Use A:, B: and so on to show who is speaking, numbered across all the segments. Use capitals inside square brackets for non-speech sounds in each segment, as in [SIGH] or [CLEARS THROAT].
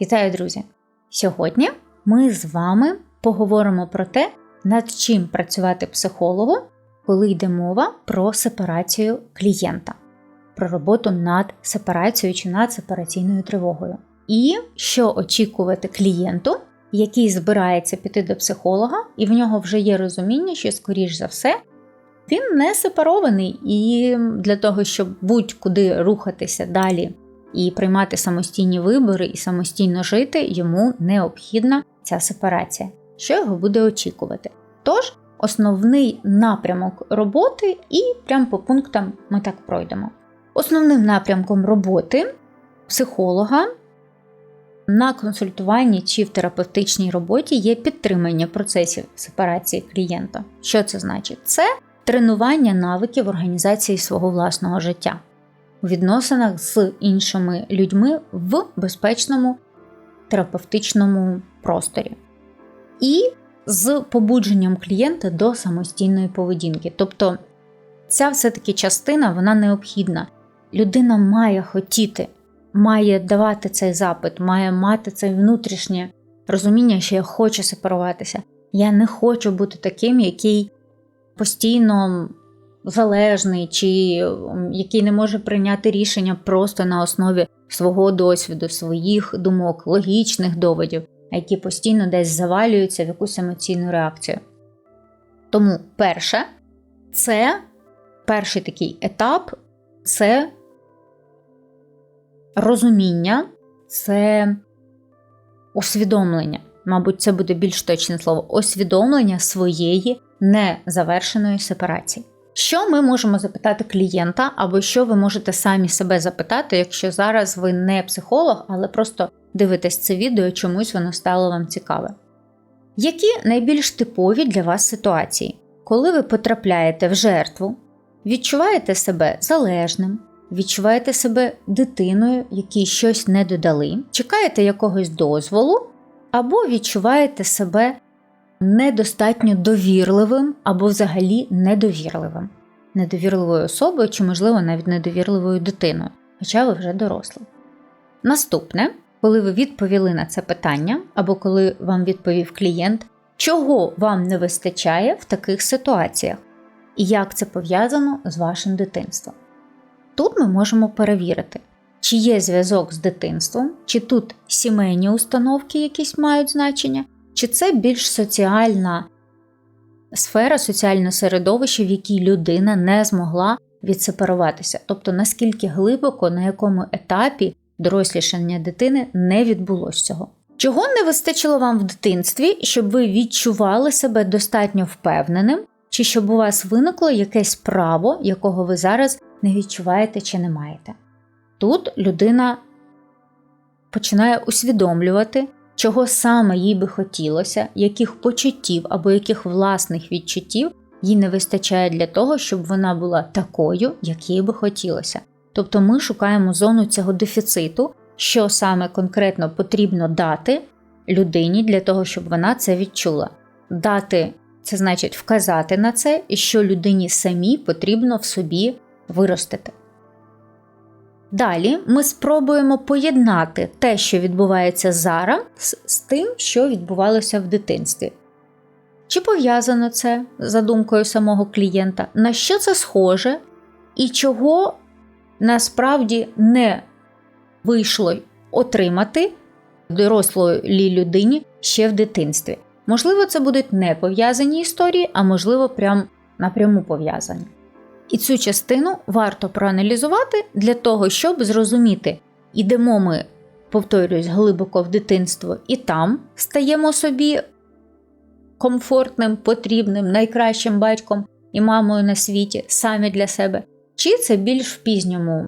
A: Вітаю, друзі! Сьогодні ми з вами поговоримо про те, над чим працювати психологу, коли йде мова про сепарацію клієнта, про роботу над сепарацією чи над сепараційною тривогою. І що очікувати клієнту, який збирається піти до психолога, і в нього вже є розуміння, що, скоріш за все, він не сепарований, і для того, щоб будь-куди рухатися далі і приймати самостійні вибори і самостійно жити, йому необхідна ця сепарація, що його буде очікувати. Тож, основний напрямок роботи, і прямо по пунктам ми так пройдемо. Основним напрямком роботи психолога на консультуванні чи в терапевтичній роботі є підтримання процесів сепарації клієнта. Що це значить? Це тренування навиків організації свого власного життя у відносинах з іншими людьми в безпечному терапевтичному просторі. І з побудженням клієнта до самостійної поведінки. Тобто ця все-таки частина вона необхідна. Людина має хотіти, має давати цей запит, має мати це внутрішнє розуміння, що я хочу сепаруватися. Я не хочу бути таким, який постійно залежний, чи який не може прийняти рішення просто на основі свого досвіду, своїх думок, логічних доводів, а які постійно десь завалюються в якусь емоційну реакцію. Тому перше, це перший такий етап це розуміння, це усвідомлення. Мабуть, це буде більш точне слово, усвідомлення своєї незавершеної сепарації. Що ми можемо запитати клієнта, або що ви можете самі себе запитати, якщо зараз ви не психолог, але просто дивитесь це відео, чомусь воно стало вам цікаве. Які найбільш типові для вас ситуації, коли ви потрапляєте в жертву, відчуваєте себе залежним, відчуваєте себе дитиною, якій щось не додали, чекаєте якогось дозволу, або відчуваєте себе недостатньо довірливим або взагалі недовірливим, недовірливою особою чи, можливо, навіть недовірливою дитиною, хоча ви вже дорослі. Наступне, коли ви відповіли на це питання, або коли вам відповів клієнт, чого вам не вистачає в таких ситуаціях, і як це пов'язано з вашим дитинством. Тут ми можемо перевірити, чи є зв'язок з дитинством, чи тут сімейні установки якісь мають значення, чи це більш соціальна сфера, соціальне середовище, в якій людина не змогла відсепаруватися? Тобто наскільки глибоко, на якому етапі дорослішання дитини не відбулося цього? Чого не вистачило вам в дитинстві, щоб ви відчували себе достатньо впевненим, чи щоб у вас виникло якесь право, якого ви зараз не відчуваєте чи не маєте? Тут людина починає усвідомлювати, чого саме їй би хотілося, яких почуттів або яких власних відчуттів їй не вистачає для того, щоб вона була такою, як їй би хотілося. Тобто ми шукаємо зону цього дефіциту, що саме конкретно потрібно дати людині для того, щоб вона це відчула. Дати це значить вказати на це, і що людині самій потрібно в собі виростити. Далі ми спробуємо поєднати те, що відбувається зараз, з тим, що відбувалося в дитинстві. Чи пов'язано це за думкою самого клієнта, на що це схоже, і чого насправді не вийшло отримати дорослої людині ще в дитинстві? Можливо, це будуть не пов'язані історії, а можливо, прям напряму пов'язані. І цю частину варто проаналізувати для того, щоб зрозуміти, ідемо ми, повторюсь, глибоко в дитинство, і там стаємо собі комфортним, потрібним, найкращим батьком і мамою на світі самі для себе, чи це більш в пізньому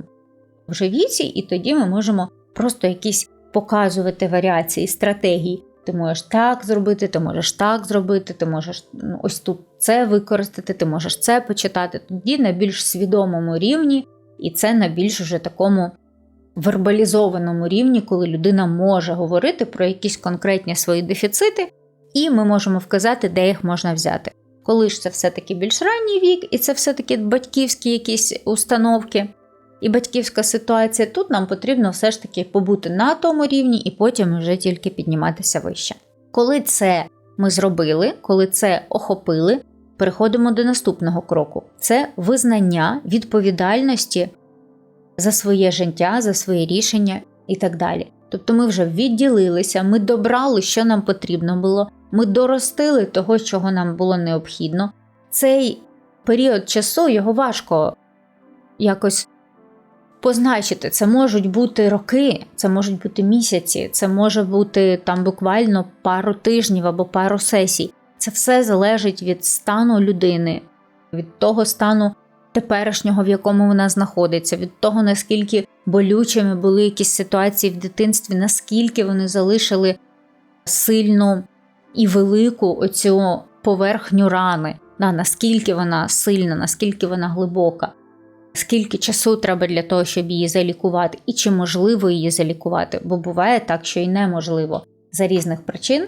A: вже віці, і тоді ми можемо просто якісь показувати варіації стратегії, ти можеш так зробити, ти можеш так зробити, ти можеш ну, ось тут це використати, ти можеш це почитати. Тоді на більш свідомому рівні, і це на більш уже такому вербалізованому рівні, коли людина може говорити про якісь конкретні свої дефіцити, і ми можемо вказати, де їх можна взяти. Коли ж це все-таки більш ранній вік, і це все-таки батьківські якісь установки, і батьківська ситуація, тут нам потрібно все ж таки побути на тому рівні і потім вже тільки підніматися вище. Коли це ми зробили, коли це охопили, переходимо до наступного кроку: це визнання відповідальності за своє життя, за своє рішення і так далі. Тобто ми вже відділилися, ми добрали, що нам потрібно було, ми доростили того, чого нам було необхідно. Цей період часу його важко якось позначити. Це можуть бути роки, це можуть бути місяці, це може бути там буквально пару тижнів або пару сесій. Це все залежить від стану людини, від того стану теперішнього, в якому вона знаходиться, від того, наскільки болючими були якісь ситуації в дитинстві, наскільки вони залишили сильну і велику оцю поверхню рани, наскільки вона сильна, наскільки вона глибока, скільки часу треба для того, щоб її залікувати, і чи можливо її залікувати, бо буває так, що і неможливо за різних причин.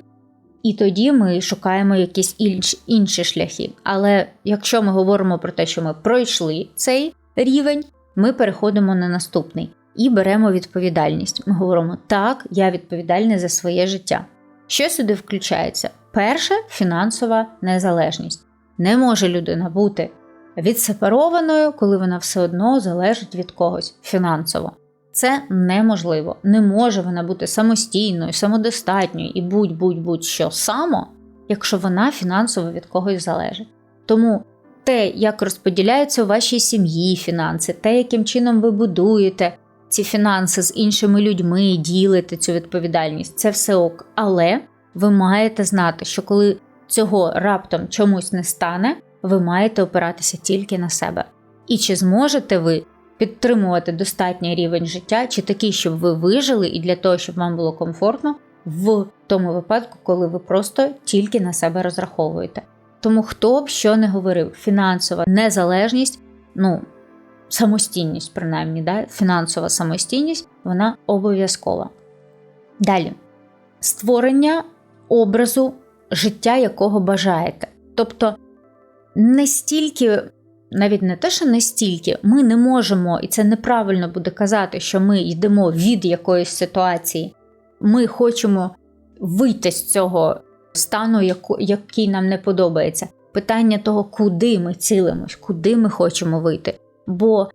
A: І тоді ми шукаємо якісь інші, інші шляхи. Але якщо ми говоримо про те, що ми пройшли цей рівень, ми переходимо на наступний і беремо відповідальність. Ми говоримо, так, я відповідальний за своє життя. Що сюди включається? Перше фінансова незалежність. Не може людина бути відсепарованою, коли вона все одно залежить від когось фінансово. Це неможливо. Не може вона бути самостійною, самодостатньою і будь-будь-будь-що само, якщо вона фінансово від когось залежить. Тому те, як розподіляються у вашій сім'ї фінанси, те, яким чином ви будуєте ці фінанси з іншими людьми, ділите цю відповідальність, це все ок. Але ви маєте знати, що коли цього раптом чомусь не стане, ви маєте опиратися тільки на себе. І чи зможете ви підтримувати достатній рівень життя, чи такий, щоб ви вижили, і для того, щоб вам було комфортно в тому випадку, коли ви просто тільки на себе розраховуєте. Тому хто б що не говорив, фінансова незалежність, ну самостійність, принаймні, да? фінансова самостійність, вона обов'язкова. Далі створення образу життя, якого бажаєте. Тобто не стільки навіть не те, що не стільки, ми не можемо, і це неправильно буде казати, що ми йдемо від якоїсь ситуації. Ми хочемо вийти з цього стану, який нам не подобається. Питання того, куди ми цілимось, куди ми хочемо вийти. Бо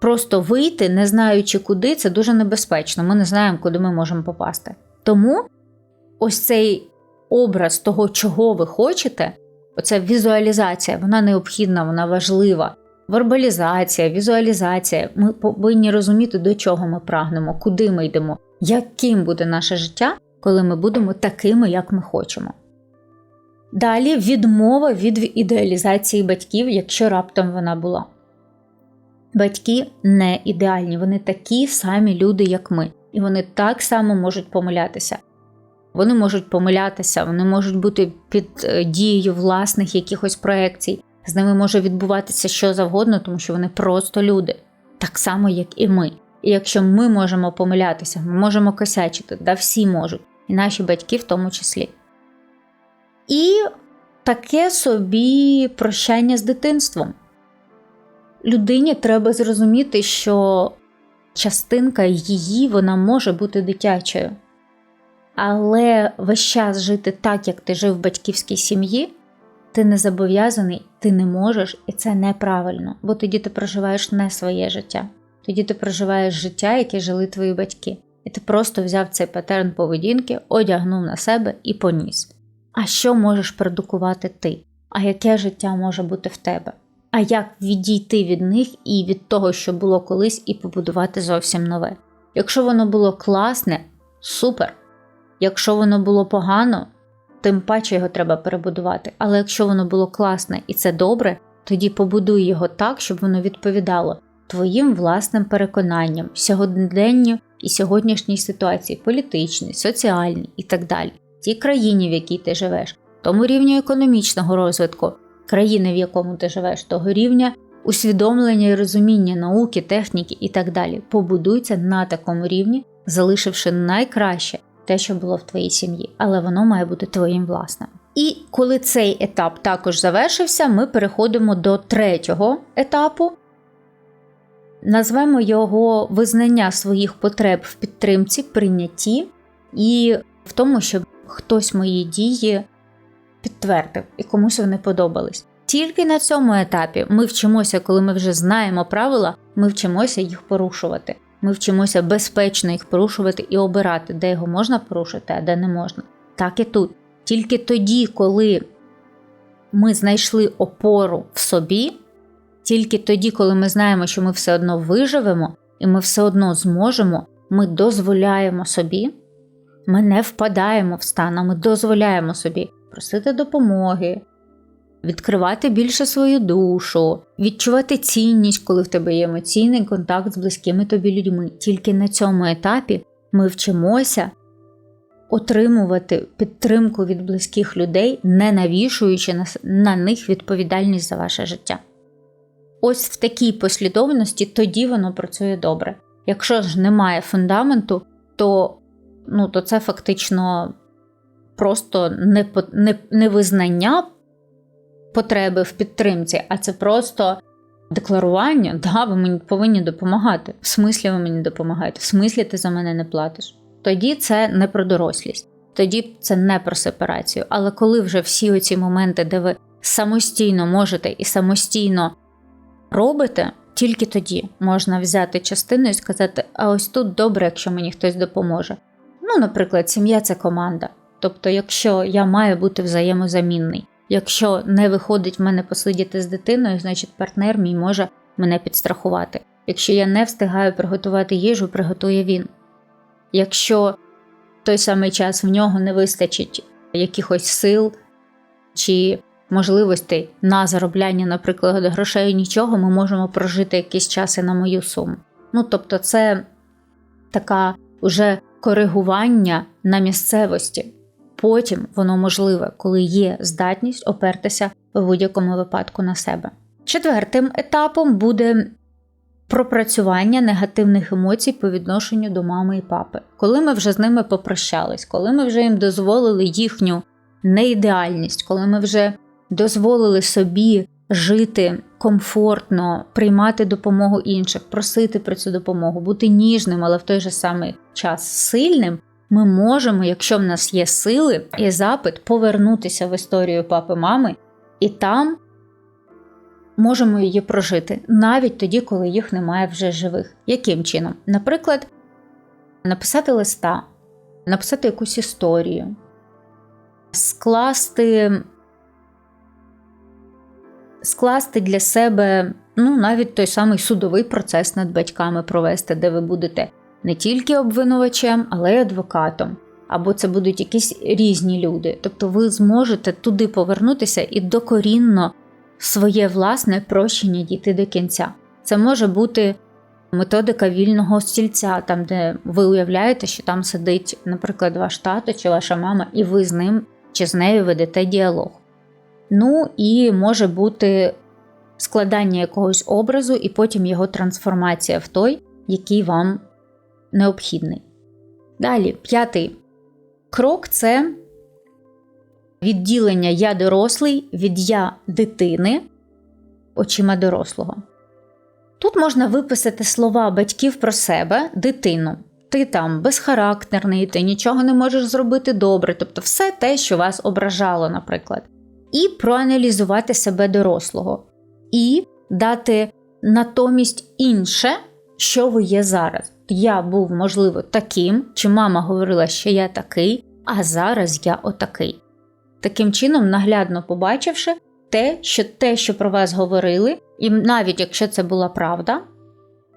A: просто вийти, не знаючи куди, це дуже небезпечно. Ми не знаємо, куди ми можемо попасти. Тому ось цей образ того, чого ви хочете, Оця візуалізація, вона необхідна, вона важлива. Вербалізація, візуалізація. Ми повинні розуміти, до чого ми прагнемо, куди ми йдемо, яким буде наше життя, коли ми будемо такими, як ми хочемо. Далі відмова від ідеалізації батьків, якщо раптом вона була. Батьки не ідеальні, вони такі самі люди, як ми, і вони так само можуть помилятися. Вони можуть помилятися, вони можуть бути під е, дією власних якихось проекцій. З ними може відбуватися що завгодно, тому що вони просто люди, так само, як і ми. І якщо ми можемо помилятися, ми можемо косячити, да всі можуть, і наші батьки в тому числі. І таке собі прощання з дитинством. Людині треба зрозуміти, що частинка її вона може бути дитячою. Але весь час жити так, як ти жив в батьківській сім'ї, ти не зобов'язаний, ти не можеш, і це неправильно, бо тоді ти проживаєш не своє життя. Тоді ти проживаєш життя, яке жили твої батьки. І ти просто взяв цей патерн поведінки, одягнув на себе і поніс. А що можеш продукувати ти? А яке життя може бути в тебе? А як відійти від них і від того, що було колись, і побудувати зовсім нове? Якщо воно було класне, супер! Якщо воно було погано, тим паче його треба перебудувати. Але якщо воно було класне і це добре, тоді побудуй його так, щоб воно відповідало твоїм власним переконанням, сьогоденню і сьогоднішній ситуації, політичній, соціальній і так далі, тій країні, в якій ти живеш, тому рівню економічного розвитку, країни, в якому ти живеш, того рівня усвідомлення і розуміння науки, техніки і так далі. Побудуйся на такому рівні, залишивши найкраще те, що було в твоїй сім'ї, але воно має бути твоїм власним. І коли цей етап також завершився, ми переходимо до третього етапу. назвемо його визнання своїх потреб в підтримці, прийнятті і в тому, щоб хтось мої дії підтвердив і комусь вони подобались. Тільки на цьому етапі ми вчимося, коли ми вже знаємо правила, ми вчимося їх порушувати. Ми вчимося безпечно їх порушувати і обирати, де його можна порушити, а де не можна. Так і тут. Тільки тоді, коли ми знайшли опору в собі, тільки тоді, коли ми знаємо, що ми все одно виживемо, і ми все одно зможемо, ми дозволяємо собі, ми не впадаємо в стан, а ми дозволяємо собі просити допомоги, відкривати більше свою душу, відчувати цінність, коли в тебе є емоційний контакт з близькими тобі людьми. Тільки на цьому етапі ми вчимося отримувати підтримку від близьких людей, не навішуючи на, них відповідальність за ваше життя. Ось в такій послідовності тоді воно працює добре. Якщо ж немає фундаменту, то ну, то це фактично просто не, не, не визнання потреби в підтримці, а це просто декларування, да, ви мені повинні допомагати. В смислі ви мені допомагаєте, в смислі ти за мене не платиш. Тоді це не про дорослість, тоді це не про сепарацію. Але коли вже всі оці моменти, де ви самостійно можете і самостійно робите, тільки тоді можна взяти частину і сказати: а ось тут добре, якщо мені хтось допоможе. Ну, наприклад, сім'я це команда. Тобто, якщо я маю бути взаємозамінний, якщо не виходить в мене посидіти з дитиною, значить партнер мій може мене підстрахувати. Якщо я не встигаю приготувати їжу, приготує він. Якщо в той самий час в нього не вистачить якихось сил чи можливостей на заробляння, наприклад, грошей нічого, ми можемо прожити якийсь час і на мою суму. Ну тобто, це така уже коригування на місцевості. Потім воно можливе, коли є здатність опертися в будь-якому випадку на себе. Четвертим етапом буде пропрацювання негативних емоцій по відношенню до мами і папи. Коли ми вже з ними попрощались, коли ми вже їм дозволили їхню неідеальність, коли ми вже дозволили собі жити комфортно, приймати допомогу інших, просити про цю допомогу, бути ніжним, але в той же самий час сильним. Ми можемо, якщо в нас є сили і запит, повернутися в історію папи мами і там можемо її прожити навіть тоді, коли їх немає вже живих. Яким чином? Наприклад, написати листа, написати якусь історію, скласти скласти для себе ну, навіть той самий судовий процес над батьками провести, де ви будете не тільки обвинувачем, але й адвокатом. Або це будуть якісь різні люди. Тобто ви зможете туди повернутися і докорінно своє власне прощення дійти до кінця. Це може бути методика вільного стільця, там, де ви уявляєте, що там сидить, наприклад, ваш тато чи ваша мама, і ви з ним чи з нею ведете діалог. Ну і може бути складання якогось образу, і потім його трансформація в той, який вам необхідний. Далі, п'ятий крок це відділення я дорослий від я дитини очима дорослого. Тут можна виписати слова батьків про себе, дитину. Ти там безхарактерний, ти нічого не можеш зробити добре, тобто все те, що вас ображало, наприклад. І проаналізувати себе дорослого, і дати натомість інше, що ви є зараз. Я був, можливо, таким, чи мама говорила, що я такий, а зараз я отакий таким чином, наглядно побачивши те, що те, що про вас говорили, і навіть якщо це була правда,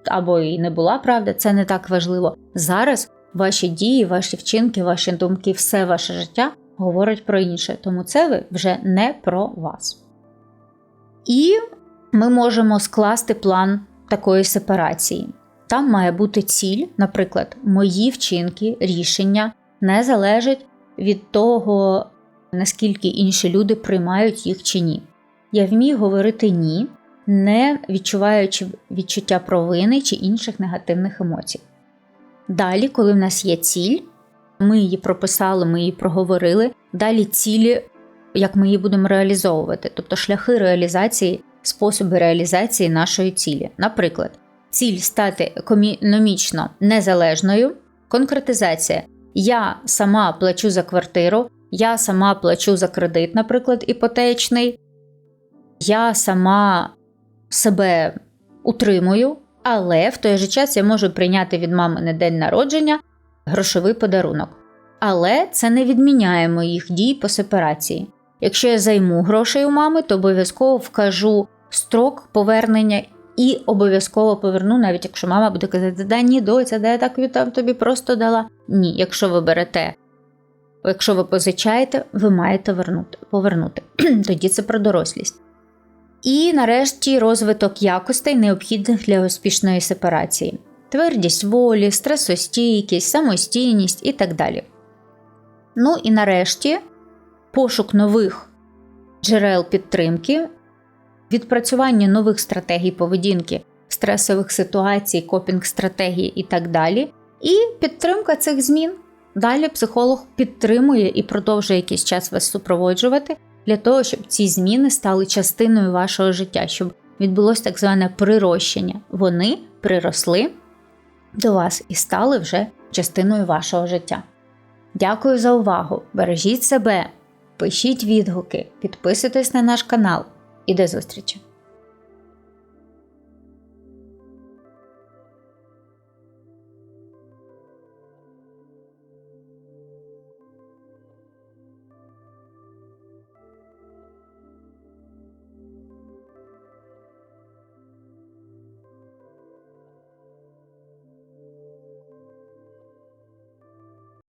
A: або і не була правда, це не так важливо. Зараз ваші дії, ваші вчинки, ваші думки, все ваше життя говорить про інше, тому це ви вже не про вас. І ми можемо скласти план такої сепарації. Там має бути ціль, наприклад, мої вчинки, рішення не залежать від того, наскільки інші люди приймають їх чи ні. Я вмію говорити ні, не відчуваючи відчуття провини чи інших негативних емоцій. Далі, коли в нас є ціль, ми її прописали, ми її проговорили. Далі цілі, як ми її будемо реалізовувати, тобто шляхи реалізації, способи реалізації нашої цілі. Наприклад, ціль стати економічно незалежною. Конкретизація: я сама плачу за квартиру, я сама плачу за кредит, наприклад, іпотечний, я сама себе утримую, але в той же час я можу прийняти від мами на день народження грошовий подарунок. Але це не відміняє моїх дій по сепарації. Якщо я займу грошей у мами, то обов'язково вкажу строк повернення і обов'язково поверну, навіть якщо мама буде казати, да ні, доця, де я так відтам тобі просто дала. Ні, якщо ви берете, якщо ви позичаєте, ви маєте вернути, повернути. [CLEARS THROAT] Тоді це про дорослість. І нарешті розвиток якостей, необхідних для успішної сепарації, твердість волі, стресостійкість, самостійність і так далі. Ну і нарешті пошук нових джерел підтримки, відпрацювання нових стратегій поведінки, стресових ситуацій, копінг-стратегії і так далі. І підтримка цих змін. Далі психолог підтримує і продовжує якийсь час вас супроводжувати для того, щоб ці зміни стали частиною вашого життя, щоб відбулося так зване прирощення. Вони приросли до вас і стали вже частиною вашого життя. Дякую за увагу! Бережіть себе, пишіть відгуки, підписуйтесь на наш канал і до зустрічі!